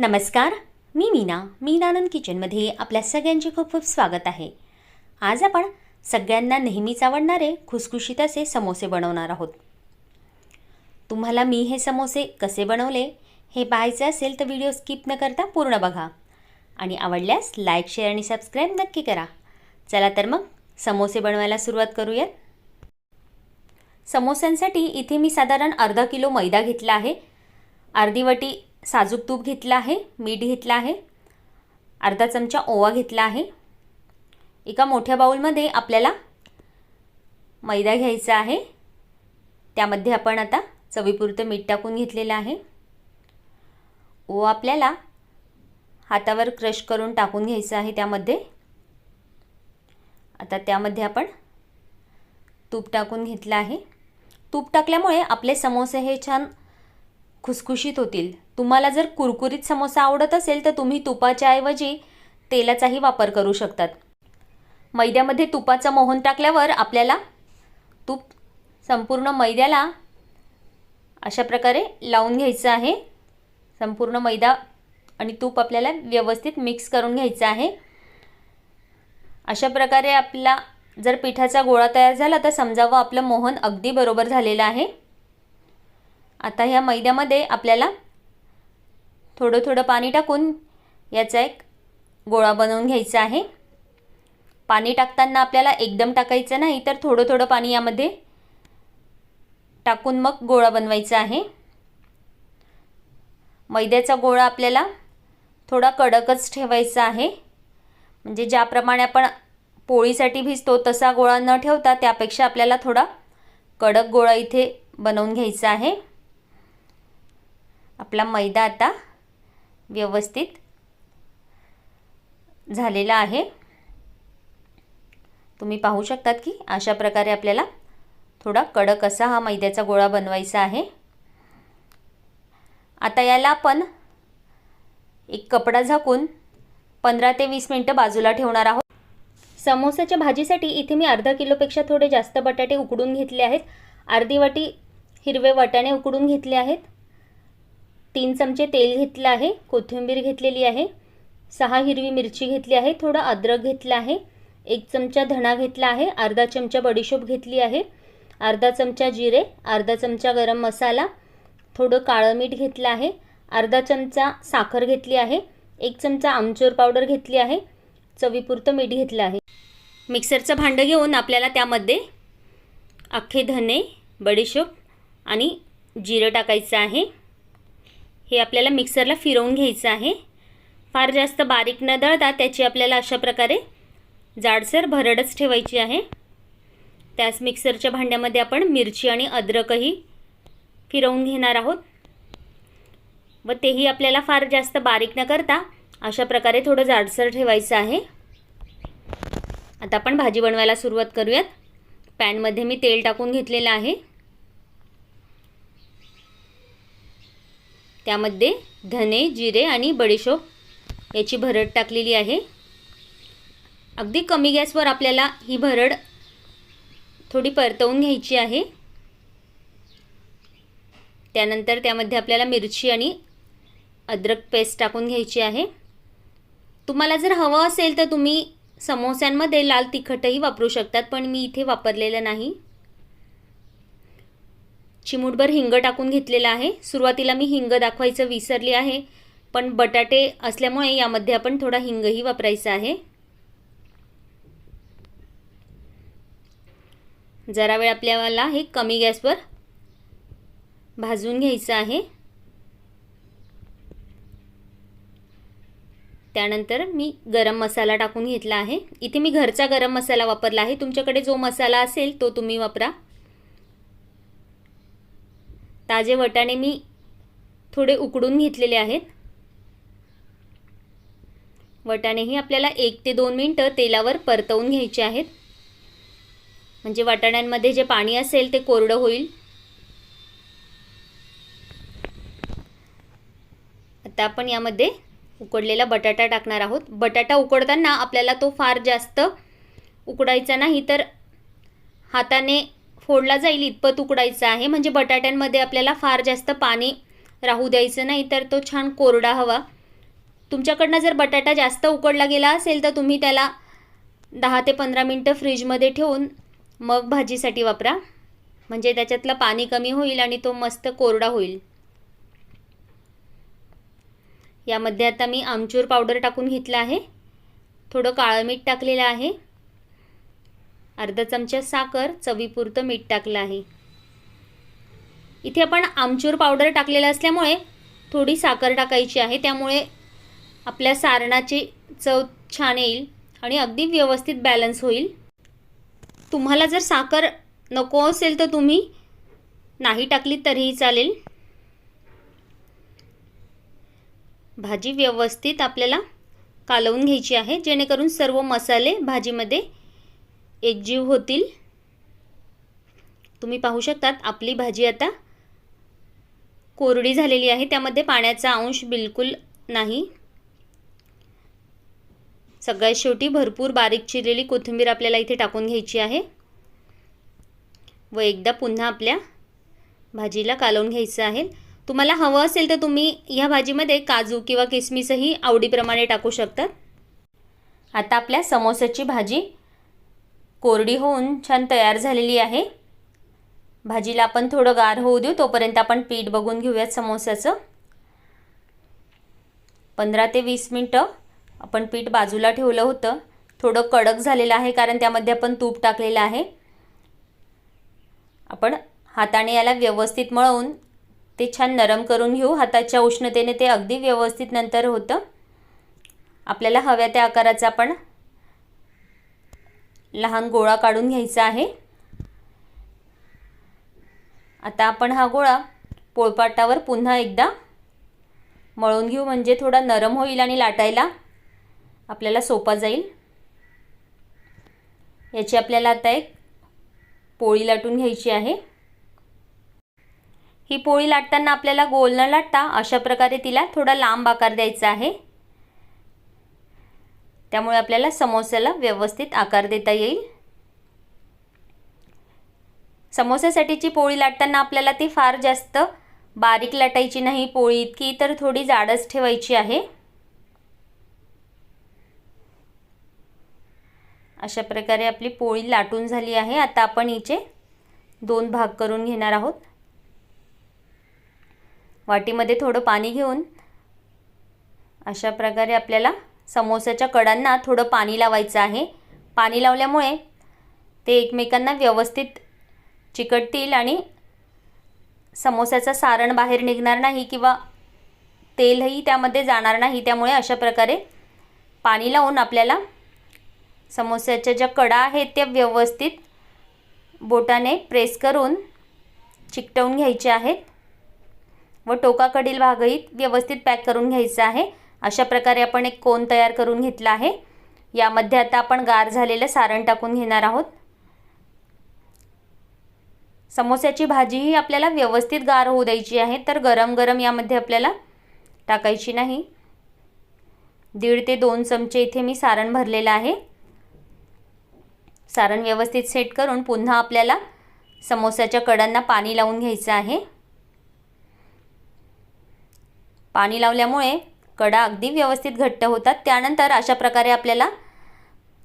नमस्कार मी मीना मीनानंद किचनमध्ये आपल्या सगळ्यांचे खूप खूप स्वागत आहे. आज आपण सगळ्यांना नेहमीच आवडणारे खुसखुशीत असे समोसे बनवणार आहोत. तुम्हाला मी हे समोसे कसे बनवले हे पाहायचे असेल तर व्हिडिओ स्किप न करता पूर्ण बघा. आणि आवडल्यास लाईक शेअर आणि सबस्क्राईब नक्की करा. चला तर मग समोसे बनवायला सुरुवात करूयात. समोस्यांसाठी इथे मी साधारण अर्धा किलो मैदा घेतला आहे. अर्धी वाटी साजूक तूप घेतलं आहे मीठ घेतलं आहे अर्धा चमचा ओवा घेतला आहे. एका मोठ्या बाऊलमध्ये आपल्याला मैदा घ्यायचा आहे. त्यामध्ये आपण आता चवीपुरतं मीठ टाकून घेतलेलं आहे. ओवा आपल्याला हातावर क्रश करून टाकून घ्यायचं आहे त्यामध्ये. आता त्यामध्ये आपण तूप टाकून घेतलं आहे. तूप टाकल्यामुळे आपले समोसे हे छान खुसखुशीत होतील. तुम्हाला जर कुरकुरीत समोसा आवडत असेल तर तुम्ही तुपाच्या ऐवजी तेलाचाही वापर करू शकतात. मैद्यामध्ये तुपाचं मोहन टाकल्यावर आपल्याला तूप संपूर्ण मैद्याला अशा प्रकारे लावून घ्यायचं आहे. संपूर्ण मैदा आणि तूप आपल्याला व्यवस्थित मिक्स करून घ्यायचं आहे. अशा प्रकारे आपला जर पिठाचा गोळा तयार झाला तर समजावं आपलं मोहन अगदी बरोबर झालेलं आहे. आता ह्या मैद्यामध्ये आपल्याला थोडं थोडं पाणी टाकून याचा एक गोळा बनवून घ्यायचा आहे. पाणी टाकताना आपल्याला एकदम टाकायचं नाही तर थोडं थोडं पाणी यामध्ये टाकून मग गोळा बनवायचा आहे. मैद्याचा गोळा आपल्याला थोडा कडकच ठेवायचा आहे. म्हणजे ज्याप्रमाणे आपण पोळीसाठी भिजतो तसा गोळा न ठेवता त्यापेक्षा आपल्याला थोडा कडक गोळा इथे बनवून घ्यायचा आहे. आपला मैदा आता व्यवस्थित झालेला आहे. तुम्ही पाहू शकतात की अशा प्रकारे आपल्याला थोडा कडक असा हा मैद्याचा गोळा बनवायचा आहे. आता याला आपण एक कपडा झाकून पंधरा ते वीस मिनटं बाजूला ठेवणार आहोत. समोसाच्या भाजीसाठी इथे मी अर्धा किलोपेक्षा थोडे जास्त बटाटे उकडून घेतले आहेत. अर्धी वाटी हिरवे वाटाणे उकडून घेतले आहेत. तीन चमचे तेल घेतलं आहे कोथिंबीर घेतलेली आहे सहा हिरवी मिरची घेतली आहे थोडं अद्रक घेतलं आहे एक चमचा धणा घेतला आहे अर्धा चमचा बडीशोप घेतली आहे अर्धा चमचा जिरे अर्धा चमचा गरम मसाला थोडं काळं मीठ घेतलं आहे अर्धा चमचा साखर घेतली आहे एक चमचा आमचूर पावडर घेतली आहे चवीपुरतं मीठ घेतलं आहे. मिक्सरचं भांडं घेऊन आपल्याला त्यामध्ये अख्खे धने बडीशोप आणि जिरं टाकायचं आहे. हे आपल्याला मिक्सरला फिरवून घ्यायचं आहे. फार जास्त बारीक न दळता त्याची आपल्याला अशा प्रकारे जाडसर भरडच ठेवायची आहे. त्याच मिक्सरच्या भांड्यामध्ये आपण मिरची आणि अद्रकही फिरवून घेणार आहोत. व तेही आपल्याला फार जास्त बारीक न करता अशा प्रकारे थोडं जाडसर ठेवायचं आहे. आता आपण भाजी बनवायला सुरुवात करूयात. पॅनमध्ये मी तेल टाकून घेतलेलं आहे. त्यामध्ये धने जिरे आणि बडीशोप याची भरड टाकलेली आहे. अगदी कमी गॅसवर आपल्याला ही भरड थोडी परतवून घ्यायची आहे. त्यानंतर त्यामध्ये आपल्याला मिरची आणि अद्रक पेस्ट टाकून घ्यायची आहे. तुम्हाला जर हवं असेल तर तुम्ही समोस्यांमध्ये लाल तिखटही वापरू शकतात पण मी इथे वापरलेलं नाही. चिमूटभर हिंग टाकून घेतलेला आहे. सुरुवातीला मी हिंग दाखवायचं विसरली आहे पण बटाटे असल्यामुळे यामध्ये आपण थोडा हिंगही वापरायचा आहे. जरा वेळ आपल्याला हे कमी गॅसवर भाजून घ्यायचं आहे. त्यानंतर मी गरम मसाला टाकून घेतला आहे. इथे मी घरचा गरम मसाला वापरला आहे. तुमच्याकडे जो मसाला असेल तो तुम्ही वापरा. ताजे वटाणे मी थोडे उकडून घेतलेले आहेत. वटाणेही आपल्याला एक ते दोन मिनटं तेलावर परतवून घ्यायचे आहेत. म्हणजे वाटाण्यांमध्ये जे पाणी असेल ते कोरडं होईल. आता आपण यामध्ये उकडलेला बटाटा टाकणार आहोत. बटाटा उकडताना आपल्याला तो फार जास्त उकडायचा नाही तर हाताने फोडला जाईल इतपत तुकडायचं आहे. म्हणजे बटाट्यांमध्ये आपल्याला फार जास्त पाणी राहू द्यायचं नाही तर तो छान कोरडा हवा. तुमच्याकडनं जर बटाटा जास्त उकडला गेला असेल तर तुम्ही त्याला दहा ते पंधरा मिनटं फ्रीजमध्ये ठेवून मग भाजीसाठी वापरा. म्हणजे त्याच्यातलं पाणी कमी होईल आणि तो मस्त कोरडा होईल. यामध्ये आता मी आमचूर पावडर टाकून घेतलं आहे. थोडं काळं मीठ टाकलेलं आहे. अर्धा चमचा साखर चवीपुरतं मीठ टाकलं आहे. इथे आपण आमचूर पावडर टाकलेलं असल्यामुळे थोडी साखर टाकायची आहे. त्यामुळे आपल्या सारणाची चव छान येईल आणि अगदी व्यवस्थित बॅलन्स होईल. तुम्हाला जर साखर नको असेल तर तुम्ही नाही टाकली तरीही चालेल. भाजी व्यवस्थित आपल्याला कालवून घ्यायची आहे. जेणेकरून सर्व मसाले भाजीमध्ये एकजीव होतील. तुम्ही पाहू शकतात आपली भाजी आता कोरडी झालेली आहे. त्यामध्ये पाण्याचा अंश बिलकुल नाही. सगळ्यात शेवटी भरपूर बारीक चिरलेली कोथिंबीर आपल्याला इथे टाकून घ्यायची आहे. व एकदा पुन्हा आपल्या भाजीला कालवून घ्यायचं आहे. तुम्हाला हवं असेल तर तुम्ही ह्या भाजीमध्ये काजू किंवा किसमिसही आवडीप्रमाणे टाकू शकतात. आता आपल्या समोसाची भाजी कोरडी होऊन छान तयार झालेली आहे. भाजीला आपण थोडं गार होऊ देऊ तोपर्यंत आपण पीठ बघून घेऊयात समोस्याचं पंधरा ते वीस मिनटं आपण पीठ बाजूला ठेवलं होतं. थोडं कडक झालेलं आहे कारण त्यामध्ये आपण तूप टाकलेलं आहे. आपण हाताने याला व्यवस्थित मळवून ते छान नरम करून घेऊ. हाताच्या उष्णतेने ते अगदी व्यवस्थित नंतर होतं. आपल्याला हव्या त्या आकाराचा आपण लहान गोळा काढून घ्यायचा आहे. आता आपण हा गोळा पोळपाटावर पुन्हा एकदा मळून घेऊ म्हणजे थोडा नरम होईल आणि लाटायला आपल्याला सोपा जाईल. याची आपल्याला आता एक पोळी लाटून घ्यायची आहे. ही पोळी लाटताना आपल्याला गोल न लाटता अशा प्रकारे तिला थोडा लांब आकार द्यायचा आहे. त्यामुळे आपल्याला समोस्याला व्यवस्थित आकार देता येईल. समोस्यासाठीची पोळी लाटताना आपल्याला ती फार जास्त बारीक लाटायची नाही पोळी इतकी तर थोडी जाडच ठेवायची आहे. अशा प्रकारे आपली पोळी लाटून झाली आहे. आता आपण हिचे दोन भाग करून घेणार आहोत. वाटीमध्ये थोडं पाणी घेऊन अशा प्रकारे आपल्याला समोस्याच्या कडांना थोडं पाणी लावायचं आहे. पाणी लावल्यामुळे ते एकमेकांना व्यवस्थित चिकटतील आणि समोस्याचं सारण बाहेर निघणार नाही किंवा तेलही त्यामध्ये जाणार नाही. त्यामुळे अशा प्रकारे पाणी लावून आपल्याला समोस्याच्या ज्या कडा आहेत त्या व्यवस्थित बोटाने प्रेस करून चिकटवून घ्यायचे आहेत. व टोकाकडील भागही व्यवस्थित पॅक करून घ्यायचा आहे. अशा प्रकारे आपण एक कोन तयार करून घेतला आहे. यामध्ये आता आपण गार झालेलं सारण टाकून घेणार आहोत. समोस्याची भाजीही आपल्याला व्यवस्थित गार होऊ द्यायची आहे तर गरम गरम यामध्ये आपल्याला टाकायची नाही. दीड ते दोन चमचे इथे मी सारण भरलेलं आहे. सारण व्यवस्थित सेट करून पुन्हा आपल्याला समोस्याच्या कडांना पाणी लावून घ्यायचं आहे. पाणी लावल्यामुळे कडा अगदी व्यवस्थित घट्ट होतात. त्यानंतर अशा प्रकारे आपल्याला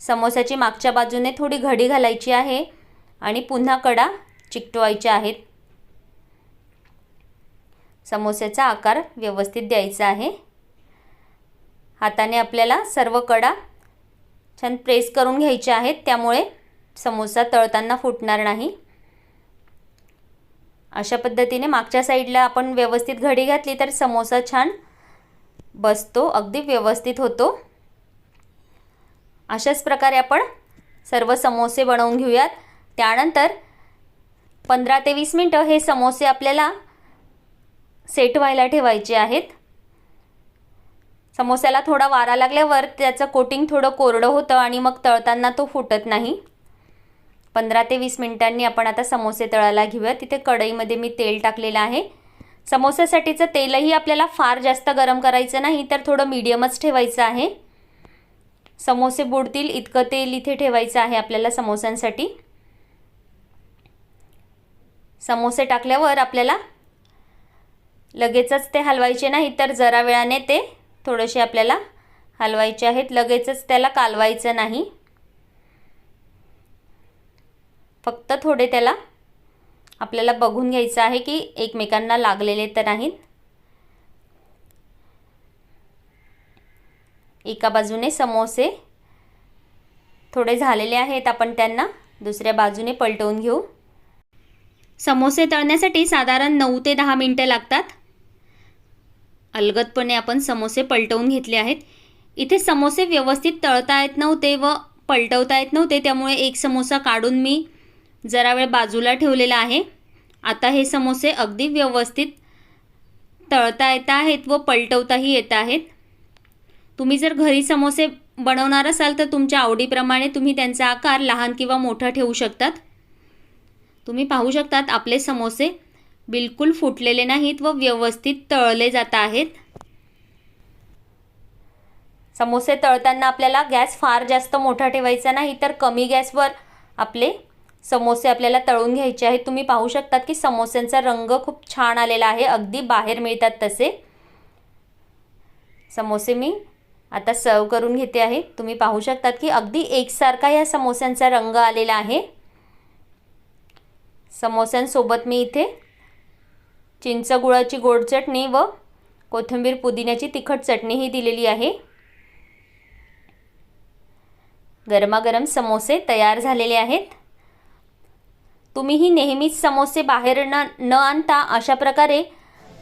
समोस्याची मागच्या बाजूने थोडी घडी घालायची आहे आणि पुन्हा कडा चिकटवायच्या आहेत. समोस्याचा आकार व्यवस्थित द्यायचा आहे. हाताने आपल्याला सर्व कडा छान प्रेस करून घ्यायच्या आहेत. त्यामुळे समोसा तळताना फुटणार नाही. अशा पद्धतीने मागच्या साईडला आपण व्यवस्थित घडी घातली तर समोसा छान बसतो अगदी व्यवस्थित होतो. अशाच प्रकारे आपण सर्व समोसे बनवून घेऊयात. त्यानंतर पंधरा ते वीस मिनटं हे समोसे आपल्याला सेट व्हायला ठेवायचे आहेत. समोस्याला थोडा वारा लागल्यावर त्याचं कोटिंग थोडं कोरडं होतं आणि मग तळताना तो फुटत नाही. पंधरा ते वीस मिनिटांनी आपण आता समोसे तळायला घेऊया तिथे कढईमध्ये मी तेल टाकलेलं आहे. समोस्यासाठीचं तेलही आपल्याला फार जास्त गरम करायचं नाही तर थोडं मीडियमच ठेवायचं आहे. समोसे बुडतील इतकं तेल इथे ठेवायचं आहे आपल्याला समोस्यांसाठी समोसे टाकल्यावर आपल्याला लगेचच ते हलवायचे नाही तर जरा वेळाने ते थोडेसे आपल्याला हलवायचे आहेत. लगेचच त्याला कालवायचं नाही. फक्त थोडे त्याला आपल्याला बघून घ्यायचं आहे की एकमेकांना लागलेले तर नाहीत. एका बाजूने समोसे थोडे झालेले आहेत आपण त्यांना दुसऱ्या बाजूने पलटवून घेऊ. समोसे तळण्यासाठी साधारण नऊ ते दहा मिनटं लागतात. अलगदपणे आपण समोसे पलटवून घेतले आहेत. इथे समोसे व्यवस्थित तळता येत नव्हते व पलटवता येत नव्हते त्यामुळे एक समोसा काढून मी जरा वेळ बाजूला ठेवलेला आहे. आता हे समोसे अगदी व्यवस्थित तळता येत आहेत व पलटवताही येत आहेत. तुम्ही जर घरी समोसे बनवणार असाल तर तुमच्या आवडीप्रमाणे तुम्ही त्यांचा आकार लहान किंवा मोठा ठेवू शकतात. तुम्ही पाहू शकतात आपले समोसे बिलकुल फुटलेले नाहीत व व्यवस्थित तळले जात आहेत. समोसे तळताना आपल्याला गॅस फार जास्त मोठा ठेवायचा नाही तर कमी गॅसवर आपले समोसे आपल्याला तळून घ्यायचे आहेत. तुम्ही पाहू शकतात की समोस्यांचा रंग खूप छान आलेला आहे. अगदी बाहेर मिळतात तसे. समोसे मी आता सर्व करून घेते आहे. तुम्ही पाहू शकतात की अगदी एकसारखा या समोस्यांचा रंग आलेला आहे. समोस्यांसोबत मी इथे चिंच गुळाची गोड चटणी व कोथिंबीर पुदिन्याची तिखट चटणीही दिलेली आहे. गरमागरम समोसे तयार झालेले आहेत. तुम्हीही नेहमीच समोसे बाहेर न न आणता अशा प्रकारे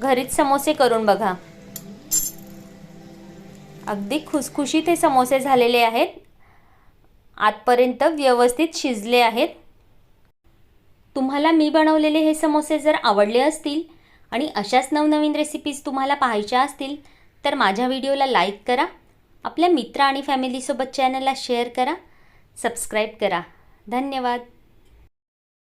घरीच समोसे करून बघा. अगदी खुसखुशीत हे समोसे झालेले आहेत. आतपर्यंत व्यवस्थित शिजले आहेत. तुम्हाला मी बनवलेले हे समोसे जर आवडले असतील आणि अशाच नवनवीन रेसिपीज तुम्हाला पाहायच्या असतील तर माझ्या व्हिडिओला लाईक करा. आपल्या मित्र आणि फॅमिलीसोबत चॅनलला शेअर करा. सबस्क्राईब करा. धन्यवाद.